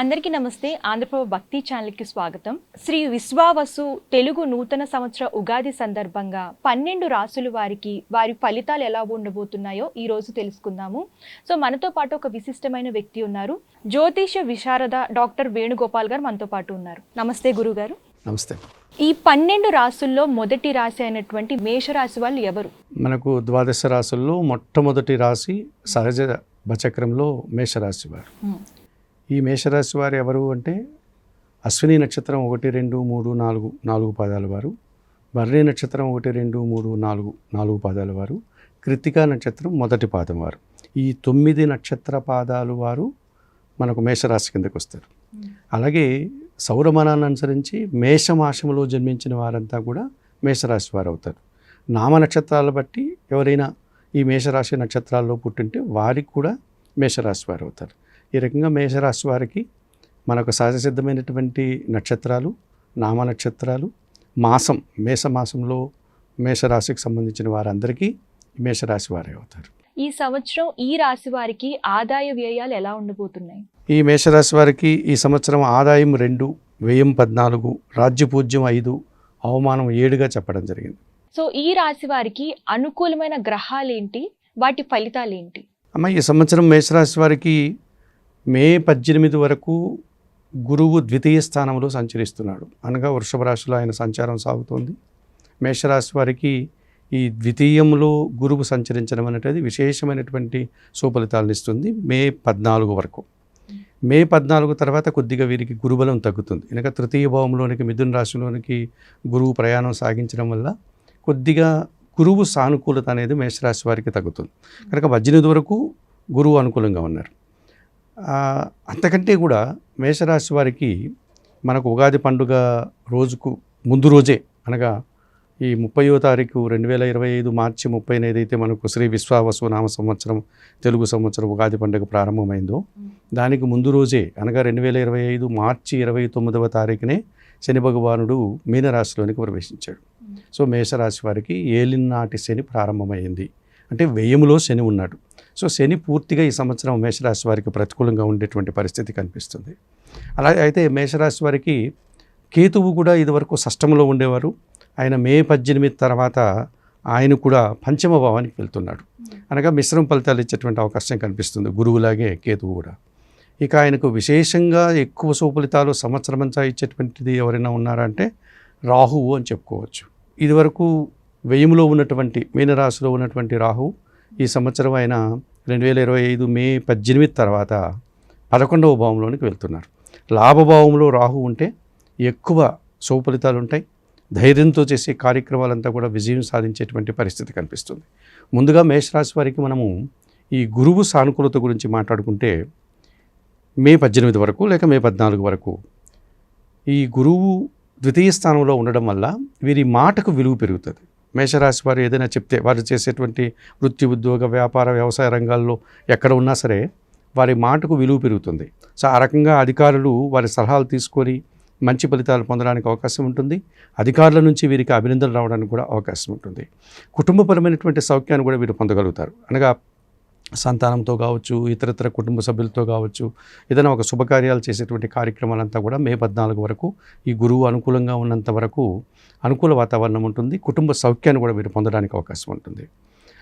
అందరికీ నమస్తే. ఆంధ్రప్రభ భక్తి ఛానల్కి స్వాగతం. శ్రీ విశ్వావసు తెలుగు నూతన సంవత్సర ఉగాది సందర్భంగా పన్నెండు రాసుల వారికి వారి ఫలితాలు ఎలా ఉండబోతున్నాయో ఈ రోజు తెలుసుకుందాము. సో మనతో పాటు ఒక విశిష్టమైన వ్యక్తి ఉన్నారు. జ్యోతిష విశారద డాక్టర్ వేణుగోపాల్ గారు మనతో పాటు ఉన్నారు. నమస్తే గురుగారు. నమస్తే. ఈ పన్నెండు రాసుల్లో మొదటి రాశి అయినటువంటి మేషరాశి వాళ్ళు ఎవరు? మనకు ద్వాదశ రాశుల్లో మొట్టమొదటి రాశి సహజ బచక్రంలో మేషరాశి వారు. ఈ మేషరాశి వారు ఎవరు అంటే అశ్విని నక్షత్రం ఒకటి రెండు మూడు నాలుగు నాలుగు పాదాల వారు. భరణి నక్షత్రం ఒకటి రెండు మూడు నాలుగు నాలుగు పాదాల వారు. కృతికా నక్షత్రం మొదటి పాదం వారు. ఈ తొమ్మిది నక్షత్ర పాదాలు వారు మనకు మేషరాశి కిందకు వస్తారు. అలాగే సౌరమానాన్ని అనుసరించి మేషమాసంలో జన్మించిన వారంతా కూడా మేషరాశి వారు అవుతారు. నామ నక్షత్రాల బట్టి ఎవరైనా ఈ మేషరాశి నక్షత్రాల్లో పుట్టింటే వారికి కూడా మేషరాశి వారు అవుతారు. ఈ రకంగా మేషరాశి వారికి మనకు సహజసిద్ధమైనటువంటి నక్షత్రాలు నామ నక్షత్రాలు మాసం మేషమాసంలో మేషరాశికి సంబంధించిన వారందరికీ మేషరాశి వారే అవుతారు. ఈ సంవత్సరం ఈ రాశి వారికి ఆదాయ వ్యయాలు ఎలా ఉండబోతున్నాయి? ఈ మేషరాశి వారికి ఈ సంవత్సరం ఆదాయం రెండు వ్యయం పద్నాలుగు రాజ్యపూజ్యం ఐదు అవమానం ఏడుగా చెప్పడం జరిగింది. సో ఈ రాశి వారికి అనుకూలమైన గ్రహాలు ఏంటి వాటి ఫలితాలు ఏంటి అమ్మ ఈ సంవత్సరం మేషరాశి వారికి మే పద్దెనిమిది వరకు గురువు ద్వితీయ స్థానంలో సంచరిస్తున్నాడు. అనగా వృషభ రాశిలో ఆయన సంచారం సాగుతోంది. మేషరాశి వారికి ఈ ద్వితీయంలో గురువు సంచరించడం అనేటిది విశేషమైనటువంటి సుఫలితాలను ఇస్తుంది మే పద్నాలుగు వరకు. మే పద్నాలుగు తర్వాత కొద్దిగా వీరికి గురుబలం తగ్గుతుంది. అనగా తృతీయ భావంలోనికి మిథున రాశిలోనికి గురువు ప్రయాణం సాగించడం వల్ల కొద్దిగా గురువు సానుకూలత అనేది మేషరాశి వారికి తగ్గుతుంది. కనుక పద్దెనిమిది వరకు గురువు అనుకూలంగా ఉన్నారు. అంతకంటే కూడా మేషరాశి వారికి మనకు ఉగాది పండుగ రోజుకు ముందు రోజే అనగా ఈ ముప్పయో తారీఖు రెండు వేల ఇరవై ఐదు మార్చి ముప్పైన ఏదైతే మనకు శ్రీ విశ్వావసు నామ సంవత్సరం తెలుగు సంవత్సరం ఉగాది పండుగ ప్రారంభమైందో దానికి ముందు రోజే అనగా రెండు వేల ఇరవై ఐదు మార్చి ఇరవై తొమ్మిదవ తారీఖునే శని భగవానుడు మీనరాశిలోనికి ప్రవేశించాడు. సో మేషరాశి వారికి ఏలినాటి శని ప్రారంభమైంది. అంటే వ్యయములో శని ఉన్నాడు. సో శని పూర్తిగా ఈ సంవత్సరం మేషరాశి వారికి ప్రతికూలంగా ఉండేటువంటి పరిస్థితి కనిపిస్తుంది. అలాగే అయితే మేషరాశి వారికి కేతువు కూడా ఇదివరకు షష్టంలో ఉండేవారు. ఆయన మే పద్దెనిమిది తర్వాత ఆయన కూడా పంచమ భావానికి వెళ్తున్నాడు. అనగా మిశ్రమ ఫలితాలు ఇచ్చేటువంటి అవకాశం కనిపిస్తుంది గురువులాగే కేతువు కూడా. ఇక ఆయనకు విశేషంగా ఎక్కువ సుఫలితాలు సంవత్సరమంతా ఇచ్చేటువంటిది ఎవరైనా ఉన్నారంటే రాహువు అని చెప్పుకోవచ్చు. ఇదివరకు వెయ్యిలో ఉన్నటువంటి మీనరాశిలో ఉన్నటువంటి రాహువు ఈ సంవత్సరం ఆయన రెండు వేల ఇరవై ఐదు మే పద్దెనిమిది తర్వాత పదకొండవ భావంలోనికి వెళ్తున్నారు. లాభభావంలో రాహు ఉంటే ఎక్కువ సుఫలితాలు ఉంటాయి. ధైర్యంతో చేసే కార్యక్రమాలంతా కూడా విజయం సాధించేటువంటి పరిస్థితి కనిపిస్తుంది. ముందుగా మేషరాశి వారికి మనము ఈ గురువు సానుకూలత గురించి మాట్లాడుకుంటే మే పద్దెనిమిది వరకు లేక మే పద్నాలుగు వరకు ఈ గురువు ద్వితీయ స్థానంలో ఉండడం వల్ల వీరి మాటకు విలువ పెరుగుతుంది. మేషరాశి వారు ఏదైనా చెప్తే వారు చేసేటువంటి వృత్తి ఉద్యోగ వ్యాపార వ్యవసాయ రంగాల్లో ఎక్కడ ఉన్నా సరే వారి మాటకు విలువ పెరుగుతుంది. సో ఆ రకంగా అధికారులు వారి సలహాలు తీసుకొని మంచి ఫలితాలు పొందడానికి అవకాశం ఉంటుంది. అధికారుల నుంచి వీరికి అభినందనలు రావడానికి కూడా అవకాశం ఉంటుంది. కుటుంబపరమైనటువంటి సౌఖ్యాన్ని కూడా వీరు పొందగలుగుతారు. అనగా సంతానంతో కావచ్చు ఇతరితర కుటుంబ సభ్యులతో కావచ్చు ఏదైనా ఒక శుభకార్యాలు చేసేటువంటి కార్యక్రమాలంతా కూడా మే పద్నాలుగు వరకు ఈ గురువు అనుకూలంగా ఉన్నంత వరకు అనుకూల వాతావరణం ఉంటుంది. కుటుంబ సౌఖ్యాన్ని కూడా వీరు పొందడానికి అవకాశం ఉంటుంది.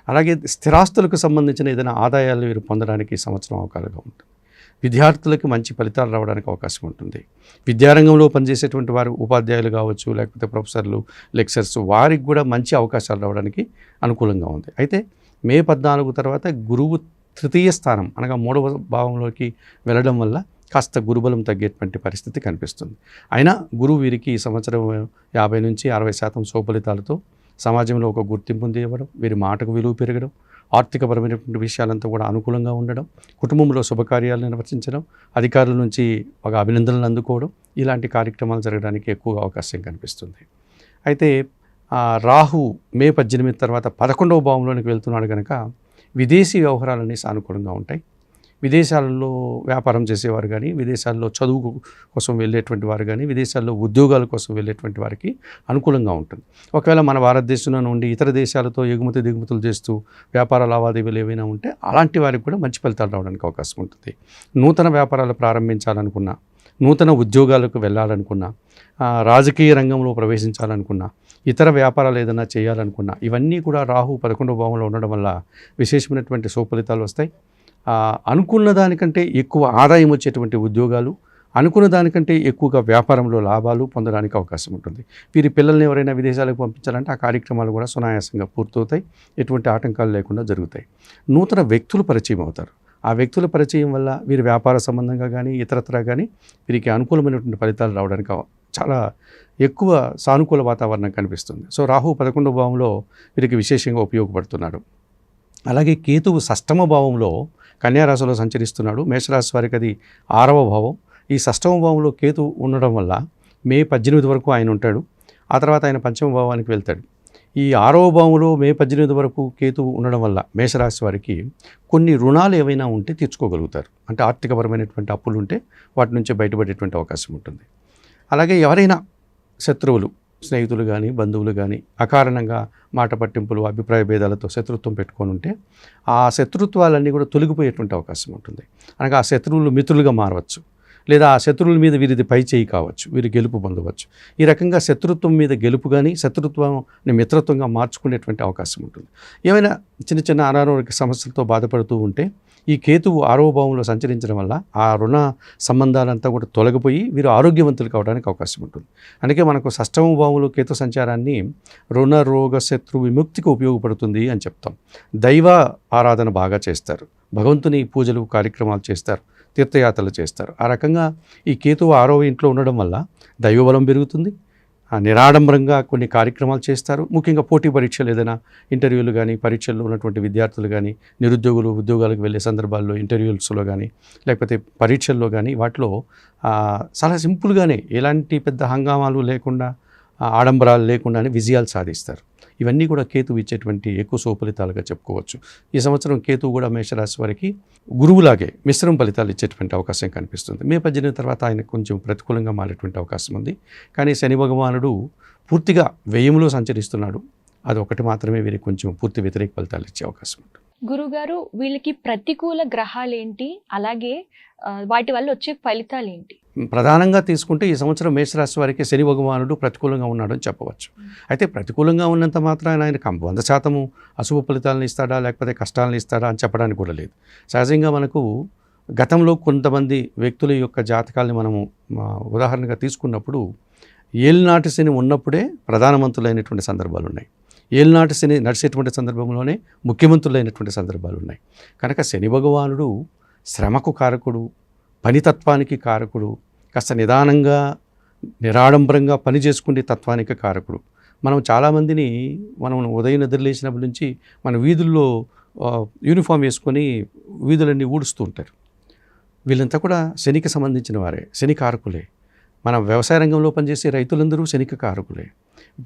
అలాగే స్థిరాస్తులకు సంబంధించిన ఏదైనా ఆదాయాలు వీరు పొందడానికి సంవత్సరం అవకాశంగా ఉంటుంది. విద్యార్థులకు మంచి ఫలితాలు రావడానికి అవకాశం ఉంటుంది. విద్యారంగంలో పనిచేసేటువంటి వారు ఉపాధ్యాయులు కావచ్చు లేకపోతే ప్రొఫెసర్లు లెక్చర్స్ వారికి కూడా మంచి అవకాశాలు రావడానికి అనుకూలంగా ఉంది. అయితే మే పద్నాలుగు తర్వాత గురువు తృతీయ స్థానం అనగా మూడవ భావంలోకి వెళ్ళడం వల్ల కాస్త గురుబలం తగ్గేటువంటి పరిస్థితి కనిపిస్తుంది. అయినా గురువు వీరికి ఈ సంవత్సరం యాభై నుంచి అరవై శాతం సోఫలితాలతో సమాజంలో ఒక గుర్తింపు ఇవ్వడం వీరి మాటకు విలువ పెరగడం ఆర్థికపరమైనటువంటి విషయాలంతా కూడా అనుకూలంగా ఉండడం కుటుంబంలో శుభకార్యాలు నిర్వర్తించడం అధికారుల నుంచి ఒక అభినందనలు అందుకోవడం ఇలాంటి కార్యక్రమాలు జరగడానికి ఎక్కువ అవకాశం కనిపిస్తుంది. అయితే రాహు మే పద్దెనిమిది తర్వాత పదకొండవ భావంలోనికి వెళ్తున్నాడు కనుక విదేశీ వ్యవహారాలన్నీ సానుకూలంగా ఉంటాయి. విదేశాలలో వ్యాపారం చేసేవారు కానీ విదేశాల్లో చదువు కోసం వెళ్ళేటువంటి వారు కానీ విదేశాల్లో ఉద్యోగాల కోసం వెళ్ళేటువంటి వారికి అనుకూలంగా ఉంటుంది. ఒకవేళ మన భారతదేశంలో నుండి ఇతర దేశాలతో ఎగుమతి దిగుమతులు చేస్తూ వ్యాపార లావాదేవీలు ఏవైనా ఉంటే అలాంటి వారికి కూడా మంచి ఫలితాలు రావడానికి అవకాశం ఉంటుంది. నూతన వ్యాపారాలు ప్రారంభించాలనుకున్నా నూతన ఉద్యోగాలకు వెళ్ళాలనుకున్నా రాజకీయ రంగంలో ప్రవేశించాలనుకున్నా ఇతర వ్యాపారాలు ఏదైనా చేయాలనుకున్నా ఇవన్నీ కూడా రాహు పదకొండవ భావంలో ఉండడం వల్ల విశేషమైనటువంటి సుఫలితాలు వస్తాయి. అనుకున్న దానికంటే ఎక్కువ ఆదాయం వచ్చేటువంటి ఉద్యోగాలు అనుకున్న దానికంటే ఎక్కువగా వ్యాపారంలో లాభాలు పొందడానికి అవకాశం ఉంటుంది. వీరి పిల్లల్ని ఎవరైనా విదేశాలకు పంపించాలంటే ఆ కార్యక్రమాలు కూడా సునాయాసంగా పూర్తవుతాయి. ఎటువంటి ఆటంకాలు లేకుండా జరుగుతాయి. నూతన వ్యక్తులు పరిచయం అవుతారు. ఆ వ్యక్తుల పరిచయం వల్ల వీరి వ్యాపార సంబంధంగా కానీ ఇతరత్రా కానీ వీరికి అనుకూలమైనటువంటి ఫలితాలు రావడానికి చాలా ఎక్కువ సానుకూల వాతావరణం కనిపిస్తుంది. సో రాహు పదకొండవ భావంలో వీరికి విశేషంగా ఉపయోగపడుతున్నాడు. అలాగే కేతువు షష్టమ భావంలో కన్యారాశిలో సంచరిస్తున్నాడు. మేషరాశి వారికి అది ఆరవ భావం. ఈ షష్టమ భావంలో కేతు ఉండడం వల్ల మే పద్దెనిమిది వరకు ఆయన ఉంటాడు. ఆ తర్వాత ఆయన పంచమ భావానికి వెళ్తాడు. ఈ ఆరవ భావంలో మే పద్దెనిమిది వరకు కేతు ఉండడం వల్ల మేషరాశి వారికి కొన్ని రుణాలు ఏవైనా ఉంటే తీర్చుకోగలుగుతారు. అంటే ఆర్థికపరమైనటువంటి అప్పులు ఉంటే వాటి నుంచి బయటపడేటువంటి అవకాశం ఉంటుంది. అలాగే ఎవరైనా శత్రువులు స్నేహితులు కానీ బంధువులు కానీ అకారణంగా మాట పట్టింపులు అభిప్రాయ భేదాలతో శత్రుత్వం పెట్టుకొని ఉంటే ఆ శత్రుత్వాలన్నీ కూడా తొలగిపోయేటువంటి అవకాశం ఉంటుంది. అనగా ఆ శత్రువులు మిత్రులుగా మారవచ్చు. లేదా ఆ శత్రువుల మీద వీరిది పై చేయి కావచ్చు వీరి గెలుపు పొందవచ్చు. ఈ రకంగా శత్రుత్వం మీద గెలుపు కానీ శత్రుత్వాన్ని మిత్రత్వంగా మార్చుకునేటువంటి అవకాశం ఉంటుంది. ఏమైనా చిన్న చిన్న అనారోగ్య సమస్యలతో బాధపడుతూ ఉంటే ఈ కేతువు ఆరో భావంలో సంచరించడం వల్ల ఆ రుణ సంబంధాలంతా కూడా తొలగిపోయి వీరు ఆరోగ్యవంతులు కావడానికి అవకాశం ఉంటుంది. అందుకే మనకు షష్టమ భావంలో కేతు సంచారాన్ని రుణ రోగ శత్రు విముక్తికి ఉపయోగపడుతుంది అని చెప్తాం. దైవ ఆరాధన బాగా చేస్తారు. భగవంతుని పూజలు కార్యక్రమాలు చేస్తారు. తీర్థయాత్రలు చేస్తారు. ఆ రకంగా ఈ కేతువు ఆరవ ఇంట్లో ఉండడం వల్ల దైవబలం పెరుగుతుంది. నిరాడంబరంగా కొన్ని కార్యక్రమాలు చేస్తారు. ముఖ్యంగా పోటీ పరీక్షలు ఏదైనా ఇంటర్వ్యూలు కానీ పరీక్షల్లో ఉన్నటువంటి విద్యార్థులు కానీ నిరుద్యోగులు ఉద్యోగాలకు వెళ్ళే సందర్భాల్లో ఇంటర్వ్యూస్లో కానీ లేకపోతే పరీక్షల్లో కానీ వాటిలో చాలా సింపుల్గానే ఎలాంటి పెద్ద హంగామాలు లేకుండా ఆడంబరాలు లేకుండానే విజయాలు సాధిస్తారు. ఇవన్నీ కూడా కేతువు ఇచ్చేటువంటి ఎక్కువ సుఫలితాలుగా చెప్పుకోవచ్చు. ఈ సంవత్సరం కేతువు కూడా మేషరాశి వారికి గురువులాగే మిశ్రమ ఫలితాలు ఇచ్చేటువంటి అవకాశం కనిపిస్తుంది. మే పద్దెనిమిది తర్వాత ఆయన కొంచెం ప్రతికూలంగా మారేటువంటి అవకాశం ఉంది. కానీ శని భగవానుడు పూర్తిగా వ్యయంలో సంచరిస్తున్నాడు. అది ఒకటి మాత్రమే వీరికి కొంచెం పూర్తి వ్యతిరేక ఫలితాలు ఇచ్చే అవకాశం ఉంటుంది. గురుగారు వీళ్ళకి ప్రతికూల గ్రహాలు ఏంటి అలాగే వాటి వల్ల వచ్చే ఫలితాలు ఏంటి ప్రధానంగా తీసుకుంటే ఈ సంవత్సరం మేషరాశి వారికి శని భగవానుడు ప్రతికూలంగా ఉన్నాడని చెప్పవచ్చు. అయితే ప్రతికూలంగా ఉన్నంత మాత్రాన ఆయన వంద శాతము అశుభ ఫలితాలను ఇస్తాడా లేకపోతే కష్టాలను ఇస్తాడా అని చెప్పడానికి కూడా లేదు. సహజంగా మనకు గతంలో కొంతమంది వ్యక్తుల యొక్క జాతకాల్ని మనము ఉదాహరణగా తీసుకున్నప్పుడు ఏలినాటి శని ఉన్నప్పుడే ప్రధానమంత్రులైనటువంటి సందర్భాలు ఉన్నాయి. ఏలినాటి శని నడిచేటువంటి సందర్భంలోనే ముఖ్యమంత్రులైనటువంటి సందర్భాలు ఉన్నాయి. కనుక శని భగవానుడు శ్రమకు కారకుడు పనితత్వానికి కారకుడు కాస్త నిదానంగా నిరాడంబరంగా పని చేసుకునే తత్వానికి కారకుడు. మనం చాలామందిని మనం ఉదయం నిద్రలేసినప్పటి నుంచి మన వీధుల్లో యూనిఫామ్ వేసుకొని వీధులన్నీ ఊడుస్తూ ఉంటారు. వీళ్ళంతా కూడా శనికి సంబంధించిన వారే శని కారకులే. మన వ్యవసాయ రంగంలో పనిచేసే రైతులందరూ శనిక కారకులే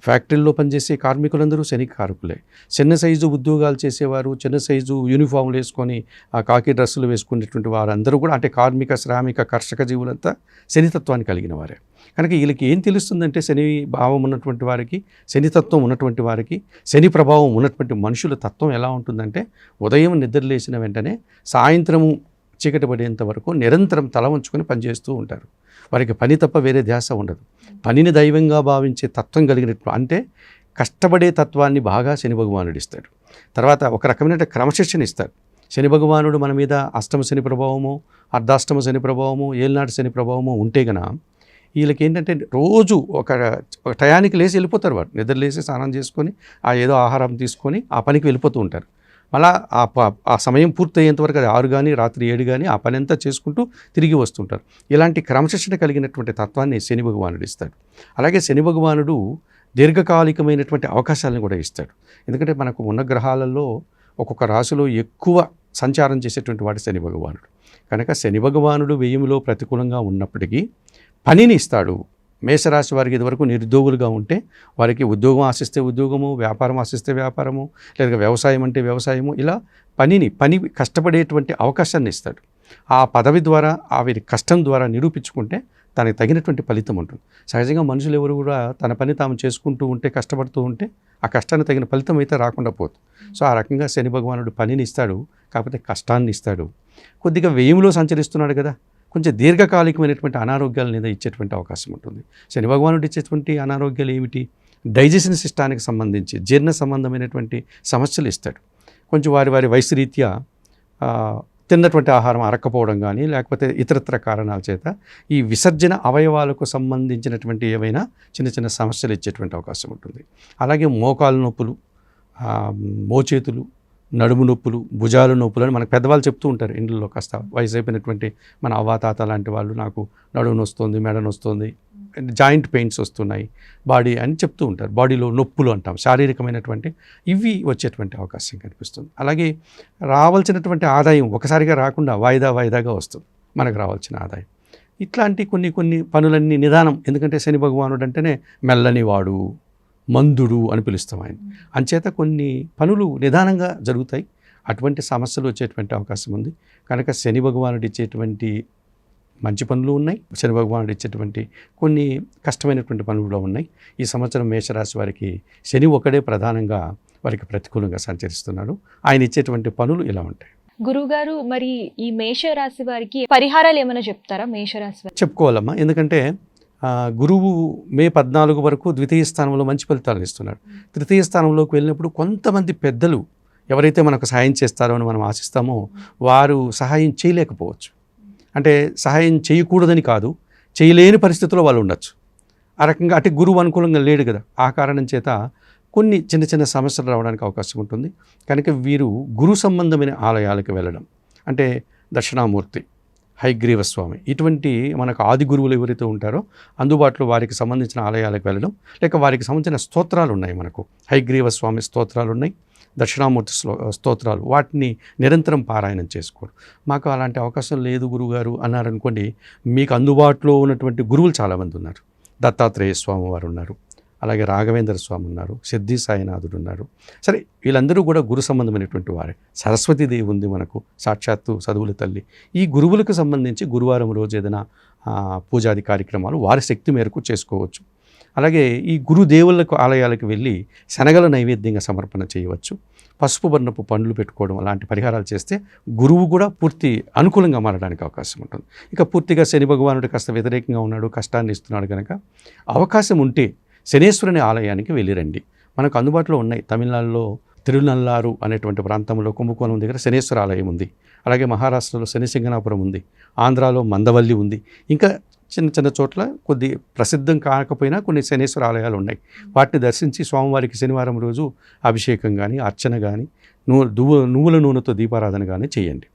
ఫ్యాక్టరీల్లో పనిచేసే కార్మికులందరూ శనిక కారకులే చిన్న సైజు ఉద్యోగాలు చేసేవారు చిన్న సైజు యూనిఫామ్లు వేసుకొని ఆ కాకి డ్రెస్సులు వేసుకునేటువంటి వారందరూ కూడా అంటే కార్మిక శ్రామిక కర్షక జీవులంతా శనితత్వాన్ని కలిగిన వారే. కనుక వీళ్ళకి ఏం తెలుస్తుందంటే శని భావం ఉన్నటువంటి వారికి శనితత్వం ఉన్నటువంటి వారికి శని ప్రభావం ఉన్నటువంటి మనుషుల తత్వం ఎలా ఉంటుందంటే ఉదయం నిద్రలేసిన వెంటనే సాయంత్రము చీకటి పడేంత వరకు నిరంతరం తల ఉంచుకొని పనిచేస్తూ ఉంటారు. వారికి పని తప్ప వేరే ధ్యాస ఉండదు. పనిని దైవంగా భావించే తత్వం కలిగినట్టు అంటే కష్టపడే తత్వాన్ని బాగా శని భగవానుడు ఇస్తాడు. తర్వాత ఒక రకమైన క్రమశిక్షణ ఇస్తాడు. శని భగవానుడు మన మీద అష్టమ శని ప్రభావము అర్ధాష్టమ శని ప్రభావము ఏలినాటి శని ప్రభావము ఉంటే గన వీళ్ళకి ఏంటంటే రోజు ఒక ఒక టయానికి లేచి వెళ్ళిపోతారు వాడు నిద్ర లేచి స్నానం చేసుకొని ఆ ఏదో ఆహారం తీసుకొని ఆ పనికి వెళ్ళిపోతూ ఉంటారు. మళ్ళా ఆ ప- ఆ సమయం పూర్తయ్యేంత వరకు అది ఆరు కానీ రాత్రి ఏడు కానీ ఆ పని అంతా చేసుకుంటూ తిరిగి వస్తుంటారు. ఇలాంటి క్రమశిక్షణ కలిగినటువంటి తత్వాన్ని శని భగవానుడు ఇస్తాడు. అలాగే శని భగవానుడు దీర్ఘకాలికమైనటువంటి అవకాశాలను కూడా ఇస్తాడు. ఎందుకంటే మనకు ఉన్న గ్రహాలలో ఒక్కొక్క రాశిలో ఎక్కువ సంచారం చేసేటువంటి వాడు శని భగవానుడు. కనుక శని భగవానుడు వేయములో ప్రతికూలంగా ఉన్నప్పటికీ పనిని ఇస్తాడు. మేషరాశి వారికి ఇదివరకు నిరుద్యోగులుగా ఉంటే వారికి ఉద్యోగం ఆశిస్తే ఉద్యోగము వ్యాపారం ఆశిస్తే వ్యాపారము లేదా వ్యవసాయం అంటే వ్యవసాయము ఇలా పనిని పని కష్టపడేటువంటి అవకాశాన్ని ఇస్తాడు. ఆ పదవి ద్వారా ఆ వీరి కష్టం ద్వారా నిరూపించుకుంటే తనకి తగినటువంటి ఫలితం ఉంటుంది. సహజంగా మనుషులు ఎవరు కూడా తన పని తాము చేసుకుంటూ ఉంటే కష్టపడుతూ ఉంటే ఆ కష్టానికి తగిన ఫలితం అయితే రాకుండా పోతుంది సో ఆ రకంగా శని భగవానుడు పనిని ఇస్తాడు కాకపోతే కష్టాన్ని ఇస్తాడు. కొద్దిగా వ్యయంలో సంచరిస్తున్నాడు కదా కొంచెం దీర్ఘకాలికమైనటువంటి అనారోగ్యాలు మీద ఇచ్చేటువంటి అవకాశం ఉంటుంది. శని భగవానుడు ఇచ్చేటువంటి అనారోగ్యాలు ఏమిటి? డైజెషన్ సిస్టానికి సంబంధించి జీర్ణ సంబంధమైనటువంటి సమస్యలు ఇస్తాడు. కొంచెం వారి వారి వయసు రీత్యా తిన్నటువంటి ఆహారం అరక్కపోవడం కానీ లేకపోతే ఇతరత్ర కారణాల చేత ఈ విసర్జన అవయవాలకు సంబంధించినటువంటి ఏవైనా చిన్న చిన్న సమస్యలు ఇచ్చేటువంటి అవకాశం ఉంటుంది. అలాగే మోకాలు నొప్పులు మోచేతులు నడుము నొప్పులు భుజాలు నొప్పులు అని మనకు పెద్దవాళ్ళు చెప్తూ ఉంటారు ఇండ్లలో కాస్త వయసు అయిపోయినటువంటి మన అవ్వాతాత లాంటి వాళ్ళు నాకు నడుము నొస్తుంది మెడ నొస్తుంది జాయింట్ పెయిన్స్ వస్తున్నాయి బాడీ అని చెప్తూ ఉంటారు. బాడీలో నొప్పులు అంటాం. శారీరకమైనటువంటి ఇవి వచ్చేటువంటి అవకాశం కనిపిస్తుంది. అలాగే రావాల్సినటువంటి ఆదాయం ఒకసారిగా రాకుండా వాయిదా వాయిదాగా వస్తుంది. మనకు రావాల్సిన ఆదాయం. ఇట్లాంటి కొన్ని కొన్ని పనులన్నీ నిదానం. ఎందుకంటే శని భగవానుడు అంటేనే మెల్లని వాడు. మందుడు అని పిలుస్తాం ఆయన. అంచేత కొన్ని పనులు నిదానంగా జరుగుతాయి. అటువంటి సమస్యలు వచ్చేటువంటి అవకాశం ఉంది. కనుక శని భగవానుడు ఇచ్చేటువంటి మంచి పనులు ఉన్నాయి. శని భగవానుడు ఇచ్చేటువంటి కొన్ని కష్టమైనటువంటి పనులు కూడా ఉన్నాయి. ఈ సంవత్సరం మేషరాశి వారికి శని ఒకడే ప్రధానంగా వారికి ప్రతికూలంగా సంచరిస్తున్నాడు. ఆయన ఇచ్చేటువంటి పనులు ఇలా ఉంటాయి. గురువుగారు మరి ఈ మేష రాశి వారికి పరిహారాలు ఏమైనా చెప్తారా? మేషరాశి చెప్పుకోవాలమ్మా. ఎందుకంటే గురువు మే పద్నాలుగు వరకు ద్వితీయ స్థానంలో మంచి ఫలితాలను ఇస్తున్నాడు. తృతీయ స్థానంలోకి వెళ్ళినప్పుడు కొంతమంది పెద్దలు ఎవరైతే మనకు సహాయం చేస్తారో అని మనం ఆశిస్తామో వారు సహాయం చేయలేకపోవచ్చు. అంటే సహాయం చేయకూడదని కాదు చేయలేని పరిస్థితుల్లో వాళ్ళు ఉండొచ్చు. ఆ రకంగా అటు గురువు అనుకూలంగా లేడు కదా. ఆ కారణం చేత కొన్ని చిన్న చిన్న సమస్యలు రావడానికి అవకాశం ఉంటుంది. కనుక వీరు గురు సంబంధమైన ఆలయాలకు వెళ్ళడం అంటే దక్షిణామూర్తి హైగ్రీవ స్వామి ఇటువంటి మనకు ఆది గురువులు ఎవరైతే ఉంటారో అందుబాటులో వారికి సంబంధించిన ఆలయాలకు వెళ్ళడం లేక వారికి సంబంధించిన స్తోత్రాలు ఉన్నాయి మనకు. హైగ్రీవ స్వామి స్తోత్రాలు ఉన్నాయి దక్షిణామూర్తి శ్లో స్తోత్రాలు. వాటిని నిరంతరం పారాయణం చేసుకోరు మాకు అలాంటి అవకాశం లేదు గురువుగారు అన్నారనుకోండి మీకు అందుబాటులో ఉన్నటువంటి గురువులు చాలామంది ఉన్నారు. దత్తాత్రేయ స్వామి వారు ఉన్నారు. అలాగే రాఘవేంద్ర స్వామి ఉన్నారు సిద్ధి సాయినాథుడు ఉన్నారు. సరే వీళ్ళందరూ కూడా గురు సంబంధమైనటువంటి వారే. సరస్వతీదేవి ఉంది మనకు సాక్షాత్తు చదువుల తల్లి. ఈ గురువులకు సంబంధించి గురువారం రోజు ఏదైనా పూజాది కార్యక్రమాలు వారి శక్తి మేరకు చేసుకోవచ్చు. అలాగే ఈ గురుదేవులకు ఆలయాలకు వెళ్ళి శనగల నైవేద్యంగా సమర్పణ చేయవచ్చు. పసుపు వర్ణపు పండ్లు పెట్టుకోవడం అలాంటి పరిహారాలు చేస్తే గురువు కూడా పూర్తి అనుకూలంగా మారడానికి అవకాశం ఉంటుంది. ఇక పూర్తిగా శని భగవానుడు కాస్త వ్యతిరేకంగా ఉన్నాడు కష్టాన్ని ఇస్తున్నాడు కనుక అవకాశం ఉంటే శనేశ్వరుని ఆలయానికి వెళ్ళిరండి. మనకు అందుబాటులో ఉన్నాయి. తమిళనాడులో తిరునల్లారు అనేటువంటి ప్రాంతంలో కుంభకోణం దగ్గర శనేశ్వర ఆలయం ఉంది. అలాగే మహారాష్ట్రలో శనిసింగనాపురం ఉంది. ఆంధ్రాలో మందవల్లి ఉంది. ఇంకా చిన్న చిన్న చోట్ల కొద్ది ప్రసిద్ధం కాకపోయినా కొన్ని శనేశ్వర ఆలయాలు ఉన్నాయి. వాటిని దర్శించి స్వామివారికి శనివారం రోజు అభిషేకం కానీ అర్చన కానీ నువ్వు దువ్వ నువ్వుల నూనెతో దీపారాధన కానీ చేయండి.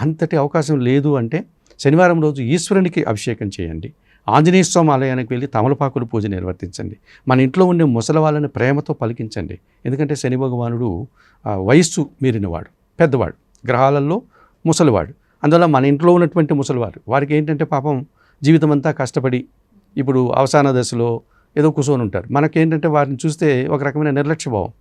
అంతటి అవకాశం లేదు అంటే శనివారం రోజు ఈశ్వరునికి అభిషేకం చేయండి. ఆంజనేయ స్వామి ఆలయానికి వెళ్ళి తమలపాకుల పూజ నిర్వర్తించండి. మన ఇంట్లో ఉండే ముసలి వాళ్ళని ప్రేమతో పలికించండి. ఎందుకంటే శని భగవానుడు వయస్సు మీరినవాడు పెద్దవాడు గ్రహాలలో ముసలివాడు. అందువల్ల మన ఇంట్లో ఉన్నటువంటి ముసలివారు వారికి ఏంటంటే పాపం జీవితం అంతా కష్టపడి ఇప్పుడు అవసాన దశలో ఏదో కూర్చొని ఉంటారు. మనకేంటంటే వారిని చూస్తే ఒక రకమైన నిర్లక్ష్య భావం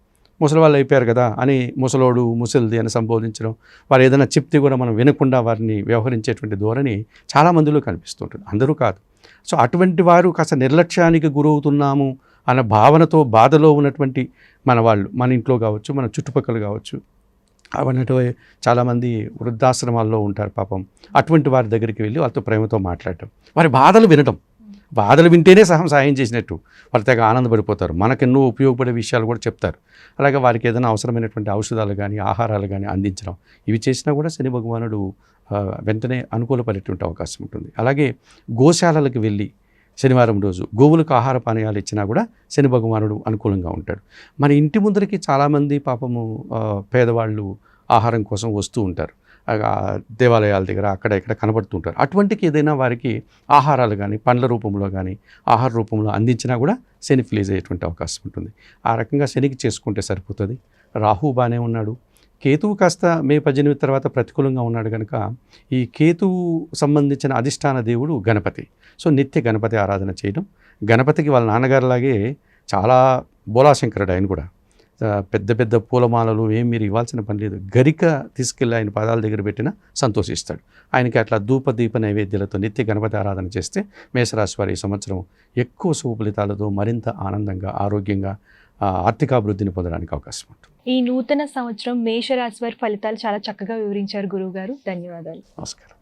ముసలి వాళ్ళు అయిపోయారు కదా అని ముసలోడు ముసలిది అని సంబోధించడం వారు ఏదైనా చెప్తే కూడా మనం వినకుండా వారిని వ్యవహరించేటువంటి ధోరణి చాలా మందిలో కనిపిస్తుంటుంది అందరూ కాదు. సో అటువంటి వారు కాస్త నిర్లక్ష్యానికి గురవుతున్నాము అన్న భావనతో బాధలో ఉన్నటువంటి మన వాళ్ళు మన ఇంట్లో కావచ్చు మన చుట్టుపక్కల కావచ్చు. అవన్నట్టు చాలామంది వృద్ధాశ్రమాల్లో ఉంటారు పాపం. అటువంటి వారి దగ్గరికి వెళ్ళి వాళ్ళతో ప్రేమతో మాట్లాడటం. వారి బాధలు వినటం. బాధలు వింటేనే సహం సాయం చేసినట్టు. వాళ్ళు తెగ ఆనందపడిపోతారు. మనకెన్నో ఉపయోగపడే విషయాలు కూడా చెప్తారు. అలాగే వారికి ఏదైనా అవసరమైనటువంటి ఔషధాలు కానీ ఆహారాలు కానీ అందించడం. ఇవి చేసినా కూడా శని భగవానుడు వెంటనే వెంటనే అనుకూలపడేటువంటి అవకాశం ఉంటుంది. అలాగే గోశాలలకు వెళ్ళి శనివారం రోజు గోవులకు ఆహార పానీయాలు ఇచ్చినా కూడా శని భగవానుడు అనుకూలంగా ఉంటాడు. మన ఇంటి ముందరికి చాలామంది పాపము పేదవాళ్ళు ఆహారం కోసం వస్తూ ఉంటారు. దేవాలయాల దగ్గర అక్కడ ఇక్కడ కనబడుతుంటారు అటువంటికి ఏదైనా వారికి ఆహారాలు కానీ పండ్ల రూపంలో కానీ ఆహార రూపంలో అందించినా కూడా శని ఫ్లీజ్ అయ్యేటువంటి అవకాశం ఉంటుంది. ఆ రకంగా శనికి చేసుకుంటే సరిపోతుంది. రాహు బాగానే ఉన్నాడు. కేతువు కాస్త మే పద్దెనిమిది తర్వాత ప్రతికూలంగా ఉన్నాడు కనుక ఈ కేతువు సంబంధించిన అధిష్టాన దేవుడు గణపతి. సో నిత్య గణపతి ఆరాధన చేయడం. గణపతికి వాళ్ళ నాన్నగారిలాగే చాలా బోలాశంకరుడు ఆయన కూడా. పెద్ద పెద్ద పూలమాలలు ఏం మీరు ఇవ్వాల్సిన పని లేదు. గరిక తీసుకెళ్ళి ఆయన పాదాల దగ్గర పెట్టిన సంతోషిస్తాడు. ఆయనకి అట్లా ధూప దీప నైవేద్యాలతో నిత్య గణపతి ఆరాధన చేస్తే మేషరాశి వారి ఈ సంవత్సరం ఎక్కువ శుభ ఫలితాలతో మరింత ఆనందంగా ఆరోగ్యంగా ఆర్థికాభివృద్ధిని పొందడానికి అవకాశం ఉంటుంది. ఈ నూతన సంవత్సరం మేషరాశి వారి ఫలితాలు చాలా చక్కగా వివరించారు గురువు గారు ధన్యవాదాలు. నమస్కారం.